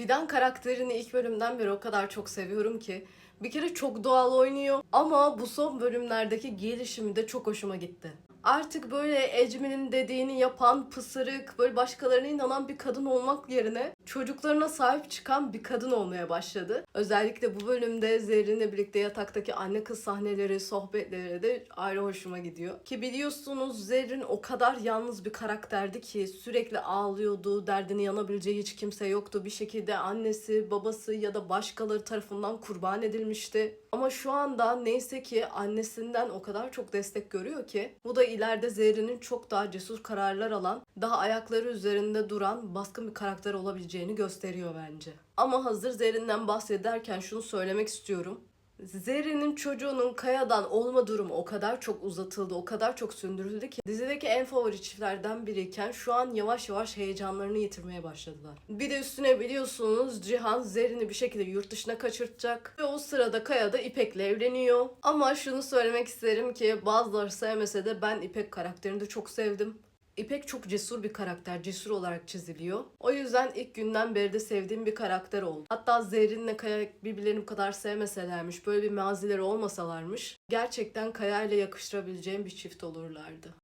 Fidan karakterini ilk bölümden beri o kadar çok seviyorum ki. Bir kere çok doğal oynuyor ama bu son bölümlerdeki gelişimi de çok hoşuma gitti. Artık böyle Ecmi'nin dediğini yapan, pısırık, böyle başkalarına inanan bir kadın olmak yerine çocuklarına sahip çıkan bir kadın olmaya başladı. Özellikle bu bölümde Zerrin'le birlikte yataktaki anne kız sahneleri, sohbetleri de ayrı hoşuma gidiyor. Ki biliyorsunuz Zerrin o kadar yalnız bir karakterdi ki sürekli ağlıyordu, derdini yanabileceği hiç kimse yoktu. Bir şekilde annesi, babası ya da başkaları tarafından kurban edilmişti. Ama şu anda neyse ki annesinden o kadar çok destek görüyor ki bu da ileride Zerrin'in çok daha cesur kararlar alan, daha ayakları üzerinde duran baskın bir karakter olabileceğini gösteriyor bence. Ama hazır Zerrin'den bahsederken şunu söylemek istiyorum. Zerrin'in çocuğunun Kaya'dan olma durumu o kadar çok uzatıldı, o kadar çok sündürüldü ki dizideki en favori çiftlerden biriyken şu an yavaş yavaş heyecanlarını yitirmeye başladılar. Bir de üstüne biliyorsunuz Cihan Zerrin'i bir şekilde yurt dışına kaçırtacak ve o sırada Kaya da İpek'le evleniyor. Ama şunu söylemek isterim ki bazıları sevmese de ben İpek karakterini de çok sevdim. İpek çok cesur bir karakter, cesur olarak çiziliyor. O yüzden ilk günden beri de sevdiğim bir karakter oldu. Hatta Zerrin'le Kaya birbirlerini bu kadar sevmeselermiş, böyle bir mazileri olmasalarmış, gerçekten Kaya ile yakıştırabileceğim bir çift olurlardı.